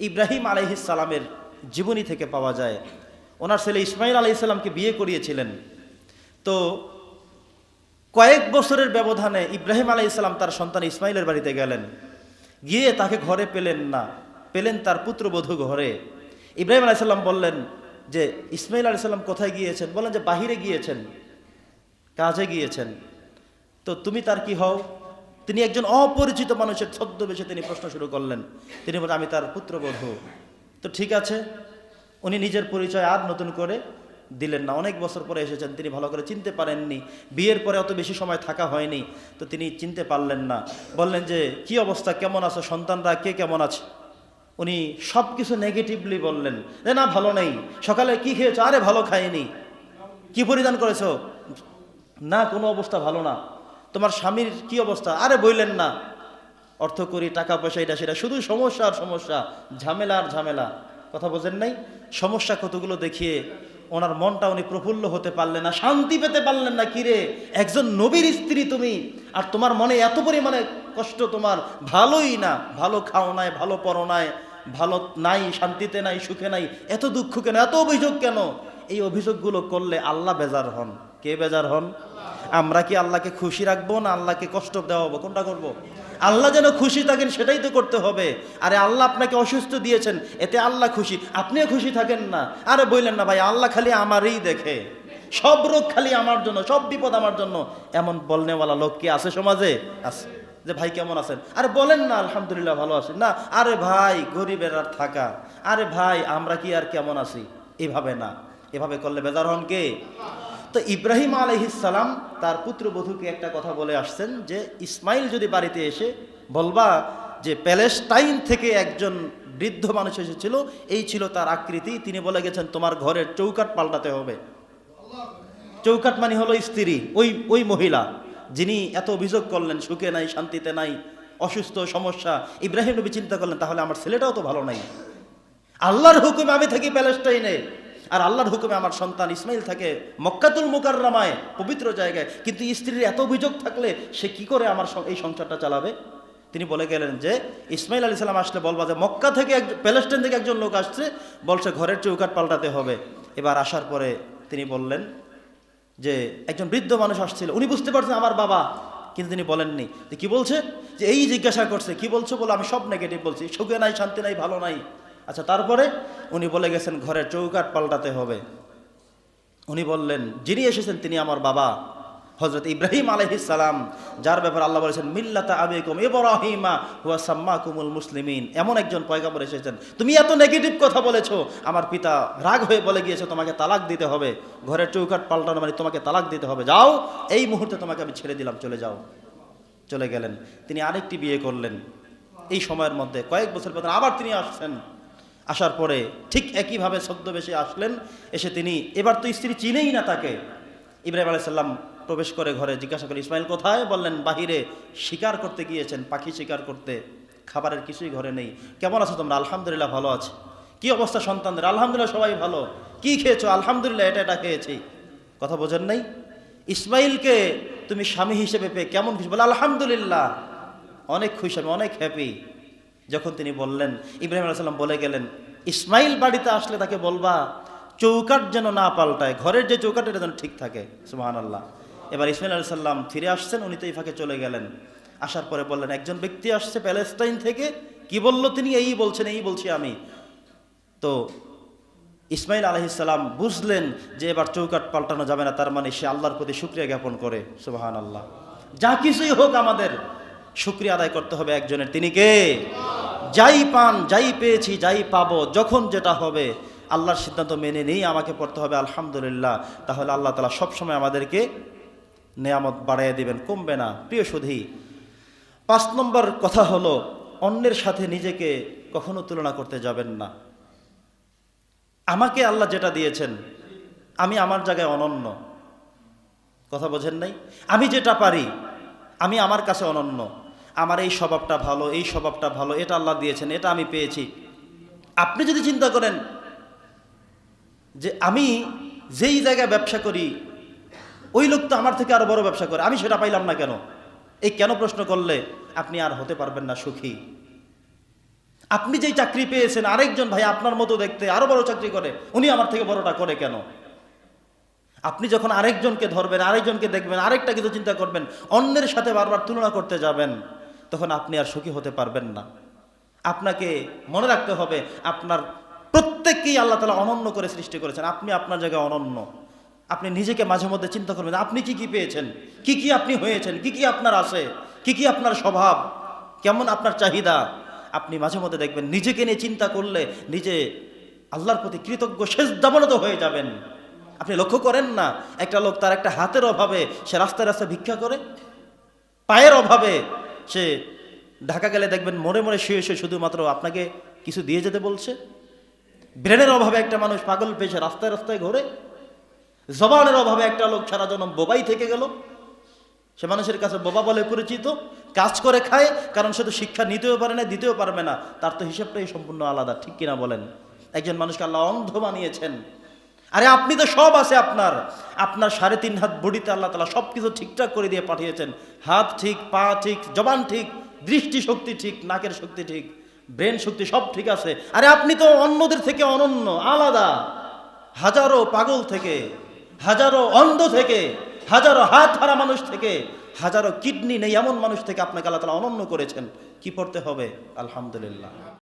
ইব্রাহিম আলাইহিসালামের জীবনী থেকে পাওয়া যায়। ওনার ছেলে ইসমাইল আলাইহিসাল্লামকে বিয়ে করিয়েছিলেন। তো কয়েক বছরের ব্যবধানে ইব্রাহিম আলাইহিসাল্লাম তার সন্তান ইসমাইলের বাড়িতে গেলেন। গিয়ে তাকে ঘরে পেলেন না, পেলেন তার পুত্রবধূ ঘরে। ইব্রাহিম আলাইসাল্লাম বললেন যে, ইসমাইল আলাইসাল্লাম কোথায় গিয়েছেন? বললেন যে, বাহিরে গিয়েছেন, কাজে গিয়েছেন। তো তুমি তার কি হও? তিনি একজন অপরিচিত মানুষের ছদ্মবেশে তিনি প্রশ্ন শুরু করলেন। তিনি বলেন আমি তার পুত্রবধূ। তো ঠিক আছে, উনি নিজের পরিচয় আর নতুন করে দিলেন না। অনেক বছর পরে এসেছেন, তিনি ভালো করে চিনতে পারেননি। বিয়ের পরে অত বেশি সময় থাকা হয়নি, তো তিনি চিনতে পারলেন না। বললেন যে, কি অবস্থা? কেমন আছো? সন্তানরা কে কেমন আছে? উনি সব কিছু নেগেটিভলি বললেন যে না, ভালো নেই। সকালে কি খেয়েছো? আরে ভালো খাইনি। কি পরিধান করেছ? না, কোনো অবস্থা ভালো না। তোমার স্বামীর কি অবস্থা? আরে বললেন না। অর্থ করি, টাকা পয়সা, এটা সেটা। শুধু সমস্যা আর সমস্যা। ঝামেলা আর ঝামেলা। কথা বোঝেন নাই? সমস্যা কতগুলো দেখিয়ে ওনার মনটা উনি প্রফুল্ল হতে পারলেন না, শান্তি পেতে পারলেন না। কিরে, একজন নবীর স্ত্রী তুমি, আর তোমার মনে এত পরিমাণে কষ্ট তোমার? ভালোই না। ভালো খাও নাই, ভালো পরো নাই, ভালো নাই, শান্তিতে নাই, সুখে নাই। এত দুঃখ কেন, এত অভিযোগ কেন? এই অভিযোগগুলো করলে আল্লাহ বেজার হন। কে বেজার হন? আমরা কি আল্লাহকে খুশি রাখব না আল্লাহকে কষ্ট দেওয়া হব কোনটা করব। আল্লাহ যেন খুশি থাকেন সেটাই তো করতে হবে। আরে আল্লাহ আপনাকে অসুস্থ দিয়েছেন, এতে আল্লাহ খুশি। আপনিও খুশি থাকেন না। আরে বললেন না, ভাই, আল্লাহ খালি আমারই দেখে। সব রোগ খালি আমার জন্য, সব বিপদ আমার জন্য। এমন বলনেওয়ালা লোক কি আছে সমাজে? আছে। যে, ভাই, কেমন আছেন? আরে বলেন না, আলহামদুলিল্লাহ, ভালো আছেন না, আরে ভাই, গরিবের আর থাকা। আরে ভাই, আমরা কি আর কেমন আছি? এভাবে না। এভাবে করলে বেজার হন কে? তো ইব্রাহিম আলহিসাল্লাম তার পুত্রবধূকে একটা কথা বলে আসছেন যে, ইসমাইল যদি বাড়িতে এসে বলবা যে, প্যালেস্টাইন থেকে একজন বৃদ্ধ মানুষ এসেছিল, এই ছিল তার আকৃতি, তিনি বলে গেছেন, তোমার ঘরের চৌকাট পাল্টাতে হবে। চৌকাট মানে হলো স্ত্রী, ওই ওই মহিলা, যিনি এত অভিযোগ করলেন, সুখে নাই, শান্তিতে নাই, অসুস্থ, সমস্যা। ইব্রাহিম নবী চিন্তা করলেন, তাহলে আমার ছেলেটাও তো ভালো নাই। আল্লাহর হুকুমে আমি থাকি প্যালেস্টাইনে। আর আল্লাহর হুকুমে আমার সন্তান ইসমাইল থাকে মক্কাতুল মুকাররামায়, পবিত্র জায়গায়। কিন্তু স্ত্রীর এত অভিযোগ থাকলে সে কি করে আমার এই সংসারটা চালাবে? তিনি বলে গেলেন যে, ইসমাইল আলী সাল্লাম আসলে বলবা যে, মক্কা থেকে এক প্যালেস্টাইন থেকে একজন লোক আসছে, বলছে ঘরের চৌকাট পাল্টাতে হবে। এবার আসার পরে তিনি বললেন যে, একজন বৃদ্ধ মানুষ আসছিল। উনি বুঝতে পারছেন আমার বাবা, কিন্তু তিনি বলেননি। যে কি বলছে? যে এই জিজ্ঞাসা করছে, কি বলছো বলে, আমি সব নেগেটিভ বলছি। সুখে নাই, শান্তি নাই, ভালো নাই। আচ্ছা তারপরে উনি বলে গেছেন, ঘরের চৌকাট পাল্টাতে হবে। উনি বললেন, যিনি এসেছেন তিনি আমার বাবা হজরত ইব্রাহিম সালাম। যার ব্যাপারে আল্লাহ বলেছেন, মিল্লাতা আবেকুম ইব্রাহিমা হুয়া সাম্মা কুমুল মুসলিমিন। এমন একজন পয়গাম্বর এসেছেন, তুমি এত নেগেটিভ কথা বলেছ, আমার পিতা রাগ হয়ে বলে গিয়েছে তোমাকে তালাক দিতে হবে। ঘরের চৌকাট পাল্টানো মানে তোমাকে তালাক দিতে হবে। যাও, এই মুহূর্তে তোমাকে আমি ছেড়ে দিলাম, চলে যাও। চলে গেলেন। তিনি আরেকটি বিয়ে করলেন। এই সময়ের মধ্যে কয়েক বছর পর আবার তিনি আসছেন। আসার পরে ঠিক একইভাবে ছদ্মবেশে আসলেন, এসে তিনি, এবার তো স্ত্রী চিনেই না তাকে। ইব্রাহিম আলাইসাল্লাম প্রবেশ করে ঘরে জিজ্ঞাসা করে ইসমাইল কোথায়? বললেন, বাহিরে, শিকার করতে গিয়েছেন, পাখি শিকার করতে। খাবারের কিছুই ঘরে নেই। কেমন আছো তোমরা? আলহামদুলিল্লাহ ভালো আছে। কি অবস্থা সন্তানদের? আলহামদুলিল্লাহ সবাই ভালো। কি খেয়েছো? আলহামদুলিল্লাহ, এটা এটা খেয়েছি। কথা বোঝেন নাই? ইসমাইলকে তুমি স্বামী হিসেবে পেয়ে কেমন খুশি? বলে, আলহামদুলিল্লাহ। অনেক খুশি, আমি অনেক হ্যাপি যখন তিনি বললেন, ইব্রাহিম আলাইসাল্লাম বলে গেলেন, ইসমাইল বাড়িতে আসলে তাকে বলবা চৌকাট যেন না পাল্টায়, ঘরের যে চৌকাট এটা যেন ঠিক থাকে। সুহান আল্লাহ এবার ইসমাইল আলাইহি সাল্লাম ফিরে আসছেন, উনি তো এই ফাঁকে চলে গেলেন। আসার পরে বললেন, একজন ব্যক্তি আসছে প্যালেস্টাইন থেকে, কি বলল তিনি? এই বলছেন, এই বলছি আমি। তো ইসমাইল আলহিসাল্লাম বুঝলেন যে এবার চৌকাট পাল্টানো যাবে না, তার মানে সে আল্লাহর প্রতি শুক্রিয়া জ্ঞাপন করে সুবাহান আল্লাহ যা কিছুই হোক আমাদের, শুক্রিয়া আদায় করতে হবে একজনের। তিনি কে? যাই পান, যাই পেয়েছি, যাই পাবো, যখন যেটা হবে, আল্লাহর সিদ্ধান্ত মেনে নেই আমাকে পড়তে হবে, আলহামদুলিল্লাহ। তাহলে আল্লাহ তালা সবসময় আমাদেরকে নেয়ামত বাড়াইয়া দিবেন। কমবে না। প্রিয় সুধী, পাঁচ নম্বর কথা হলো, অন্যের সাথে নিজেকে কখনো তুলনা করতে যাবেন না। আমাকে আল্লাহ যেটা দিয়েছেন, আমি আমার জায়গায় অনন্য। কথা বোঝেন নাই? আমি যেটা পারি, আমি আমার কাছে অনন্য। আমার এই স্বভাবটা ভালো, এই স্বভাবটা ভালো, এটা আল্লাহ দিয়েছেন, এটা আমি পেয়েছি। আপনি যদি চিন্তা করেন যে আমি যেই জায়গায় ব্যবসা করি, ওই লোক তো আমার থেকে আরও বড় ব্যবসা করে, আমি সেটা পাইলাম না কেন? এই কেন প্রশ্ন করলে আপনি আর হতে পারবেন না সুখী? আপনি যেই চাকরি পেয়েছেন, আরেকজন ভাই আপনার মতো দেখতে আরও বড় চাকরি করে, উনি আমার থেকে বড়টা করে কেন? আপনি যখন আরেকজনকে ধরবেন, আরেকজনকে দেখবেন, আরেকটা কিন্তু চিন্তা করবেন, অন্যের সাথে বারবার তুলনা করতে যাবেন। তখন আপনি আর সুখী হতে পারবেন না। আপনাকে মনে রাখতে হবে, আপনার প্রত্যেককেই আল্লাহ তালা অনন্য করে সৃষ্টি করেছেন। আপনি আপনার জায়গায় অনন্য। আপনি নিজেকে মাঝে মধ্যে চিন্তা করবেন, আপনি কি কি পেয়েছেন? কি কি আপনি হয়েছেন? কি কি আপনার আছে? কি কি আপনার স্বভাব? কেমন আপনার চাহিদা? আপনি মাঝে মধ্যে দেখবেন, নিজেকে নিয়ে চিন্তা করলে নিজে আল্লাহর প্রতি কৃতজ্ঞ শেষ দামনত হয়ে যাবেন। আপনি লক্ষ্য করেন না, একটা লোক তার একটা হাতের অভাবে সে রাস্তায় রাস্তায় ভিক্ষা করে, পায়ের অভাবে সে ঢাকা গেলে দেখবেন মরে মরে শুয়ে শুয়ে শুধুমাত্র আপনাকে কিছু দিয়ে যেতে বলছে। ব্রেনের অভাবে একটা মানুষ পাগল পেয়েছে, রাস্তায় রাস্তায় ঘোরে। জবানের অভাবে একটা লোক সারা জনম বোবাই থেকে গেল। সে মানুষের কাছে বোবা বলে পরিচিত, কাজ করে খায়, কারণ সে তো শিক্ষা নিতেও পারে না, দিতেও পারবে না। তার তো হিসেবটাই সম্পূর্ণ আলাদা, ঠিক কিনা বলেন? একজন মানুষকে আল্লাহ অন্ধ বানিয়েছেন। আরে আপনি তো সব আছে আপনার। আপনার সাড়ে তিন হাত বডিতে আল্লাহ তালা সব কিছু ঠিকঠাক করে দিয়ে পাঠিয়েছেন। হাত ঠিক, পা ঠিক, জবান ঠিক দৃষ্টি শক্তি ঠিক, নাকের শক্তি ঠিক, ব্রেন শক্তি সব ঠিক আছে। আরে আপনি তো অন্যদের থেকে অনন্য, আলাদা। হাজারো পাগল থেকে, হাজারো অন্ধ থেকে, হাজারো হাত হারা মানুষ থেকে, হাজারো কিডনি নেই এমন মানুষ থেকে আপনাকে আল্লাহ তালা অনন্য করেছেন। কি পড়তে হবে? আলহামদুলিল্লাহ।